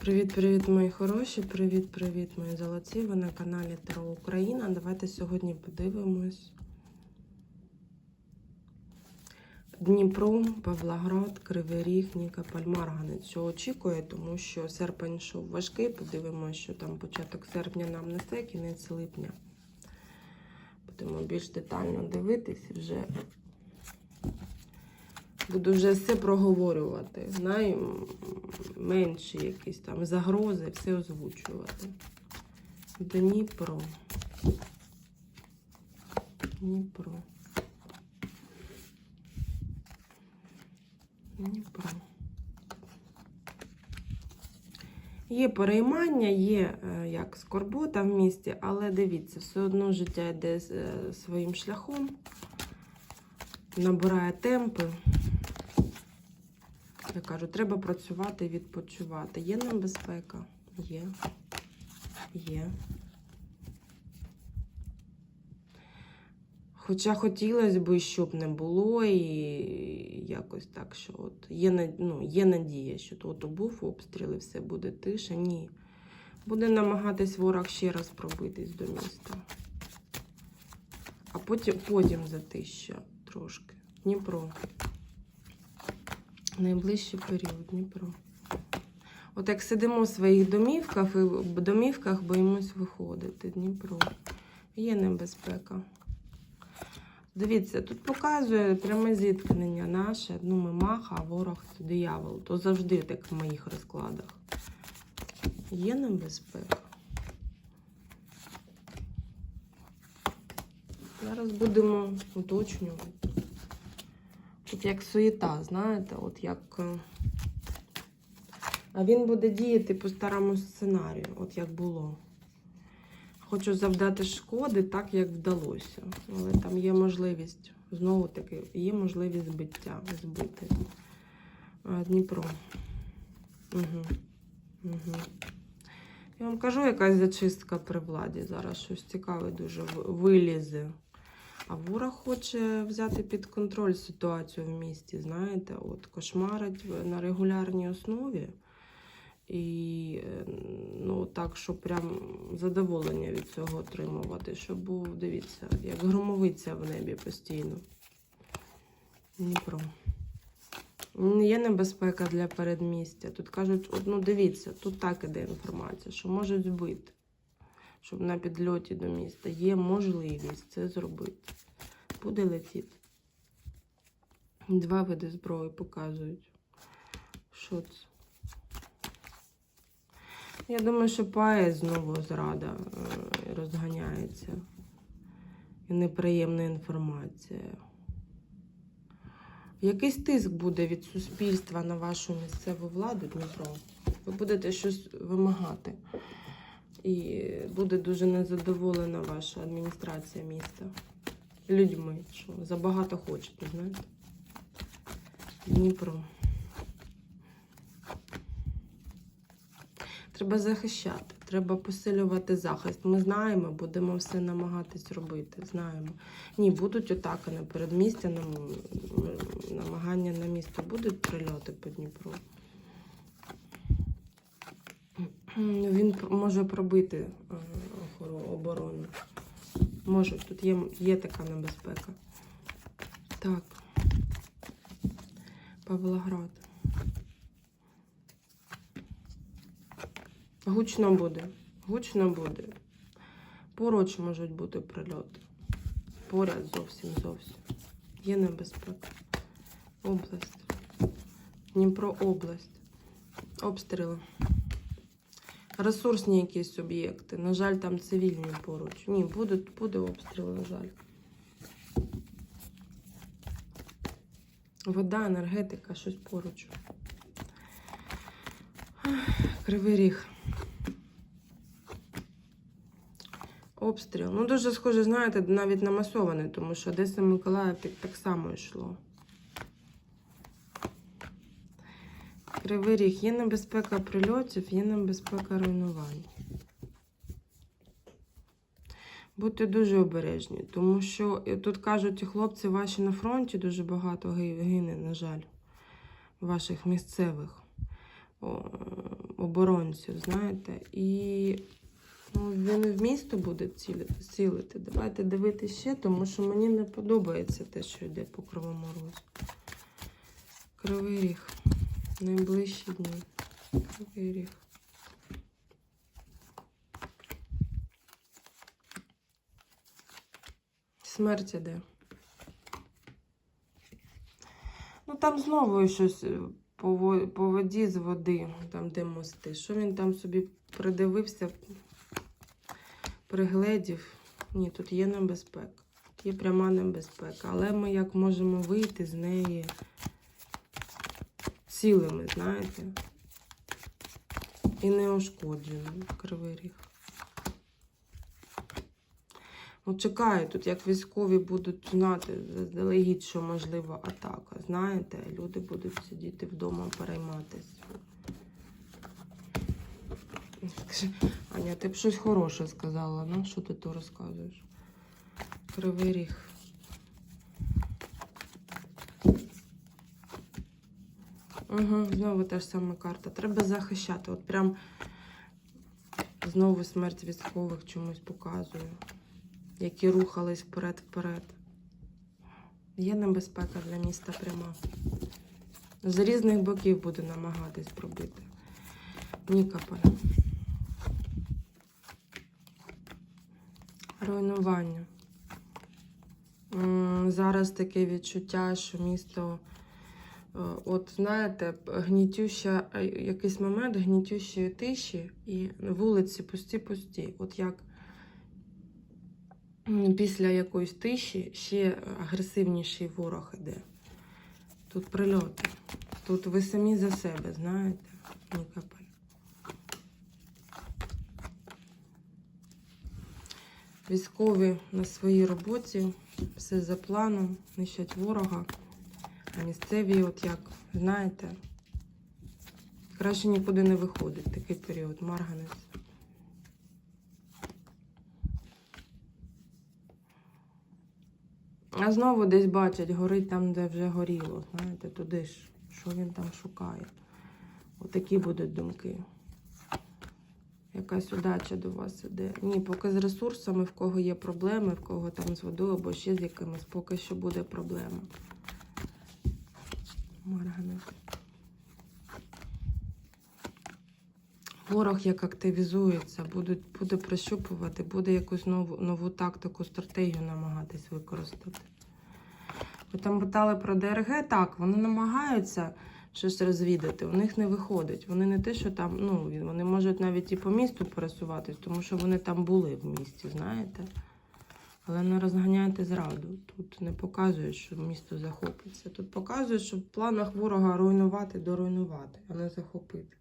Привіт-привіт, мої хороші! Привіт-привіт, мої золоті! Ви на каналі Таро Україна. Давайте сьогодні подивимось. Дніпро, Павлоград, Кривий Ріг, Нікополь, Марганець. Що очікує, тому що серпень йшов важкий. Подивимося, що там початок серпня нам несе, кінець липня. Будемо більш детально дивитись вже Буду вже все проговорювати. Найменші якісь там загрози, все озвучувати. Дніпро. Дніпро. Дніпро. Є переймання, є е, як скорбота в місті, але дивіться, все одно життя йде е, своїм шляхом, набирає темпи. Я кажу, треба працювати і відпочивати. Є небезпека? Є. Є. Хоча хотілося б, щоб не було, і якось так, що от є, ну, є надія, що тут був обстріл і все буде тише. Ні. Буде намагатись ворог ще раз пробитись до міста. А потім, потім затища трошки. Дніпро. Найближчий період Дніпро. От як сидимо в своїх домівках і в домівках боїмось виходити. Дніпро. Є небезпека. Дивіться, тут показує пряме зіткнення наше. Ну, ми маха, а ворог це диявол. То завжди так в моїх розкладах. Є небезпека. Зараз будемо уточнювати. Тут як суєта, знаєте, от як. е, А він буде діяти по старому сценарію, от як було. Хочу завдати шкоди так, як вдалося. Але там є можливість, знову таки, є можливість збиття, збити. Дніпро. Угу. Угу. Я вам кажу, якась зачистка при владі. Зараз щось цікаве дуже вилізе. А ворог хоче взяти під контроль ситуацію в місті, знаєте, от кошмарить на регулярній основі. І е, ну, так, щоб прям задоволення від цього отримувати, щоб був, дивіться, як громовиця в небі постійно. Дніпро. Є небезпека для передмістя. Тут кажуть, ну дивіться, тут так іде інформація, що можуть збити, щоб на підльоті до міста є можливість це зробити. Буде летіти. Два види зброї показують. Що це? Я думаю, що пає знову зрада е, розганяється. І неприємна інформація. Якийсь тиск буде від суспільства на вашу місцеву владу, Дніпро. Ви будете щось вимагати. І буде дуже незадоволена ваша адміністрація міста. Людьми, що забагато хочете, знаєте? Дніпро. Треба захищати, треба посилювати захист. Ми знаємо, будемо все намагатись робити. Знаємо. Ні, будуть атаки на передмістя, намагання на місто, будуть прильоти по Дніпру. Він може пробити е, оборону. Може, тут є, є така небезпека. Так. Павлоград. Гучно буде. Гучно буде. Поруч можуть бути прильоти. Поряд зовсім зовсім. Є небезпека. Область. Дніпро область. Обстріли. Ресурсні якісь об'єкти. На жаль, там цивільні поруч. Ні, будуть, буде обстріл, на жаль. Вода, енергетика, щось поруч. Кривий ріг. Обстріл. Ну, дуже схоже, знаєте, навіть на масований, тому що Одеса Миколаїв так, так само йшло. Кривий ріг. Є небезпека прильотів, є небезпека руйнувань. Будьте дуже обережні, тому що тут кажуть, хлопці ваші на фронті дуже багато гине, на жаль, ваших місцевих. Оборонців, знаєте, і ну, він в місто буде цілити. Давайте дивитися ще, тому що мені не подобається те, що йде по кривому розу. Кривий ріг. Найближчі дні. Кривий. Смерть іде. Ну там знову щось е, по воді з води, там де мости. Що він там собі придивився, пригледів. Ні, тут є небезпека. Є пряма небезпека. Але ми як можемо вийти з неї цілими, знаєте? І неушкодженими. Кривий ріг. Ну, чекаю тут, як військові будуть знати заздалегідь, що можлива атака. Знаєте, люди будуть сидіти вдома перейматися. Аня, ти б щось хороше сказала, ну що ти то розказуєш? Кривий ріг. Угу, знову та ж сама карта. Треба захищати. От прям знову смерть військових чомусь показує які рухались вперед-вперед. Є небезпека для міста пряма. З різних боків буде намагатись пробити. Нікополь. Руйнування. Зараз таке відчуття, що місто, от знаєте, гнітюща, е, якийсь момент гнітющої тиші і вулиці пусті-пусті. От як Після якоїсь тиші ще агресивніший ворог іде. Тут прильоти. Тут ви самі за себе, знаєте, Нікополь. Військові на своїй роботі, все за планом, нищать ворога. А місцеві, от як, знаєте, краще нікуди не виходить такий період, марганець. А знову десь бачать, горить там, де вже горіло. Знаєте, туди ж, що він там шукає. Отакі будуть думки. Якась удача до вас іде. Ні, поки з ресурсами, в кого є проблеми, в кого там з водою або ще з якимись, поки що буде проблема. Марганець. Ворог як активізується, будуть, буде прощупувати, буде якусь нову, нову тактику, стратегію намагатись використати. Ви там питали про ДРГ, так, вони намагаються щось розвідати, у них не виходить. Вони не те, що там, ну, вони можуть навіть і по місту пересуватись, тому що вони там були в місті, знаєте. Але не розганяйте зраду. Тут не показує, що місто захопиться. Тут показує, що в планах ворога руйнувати, доруйнувати, а не захопити.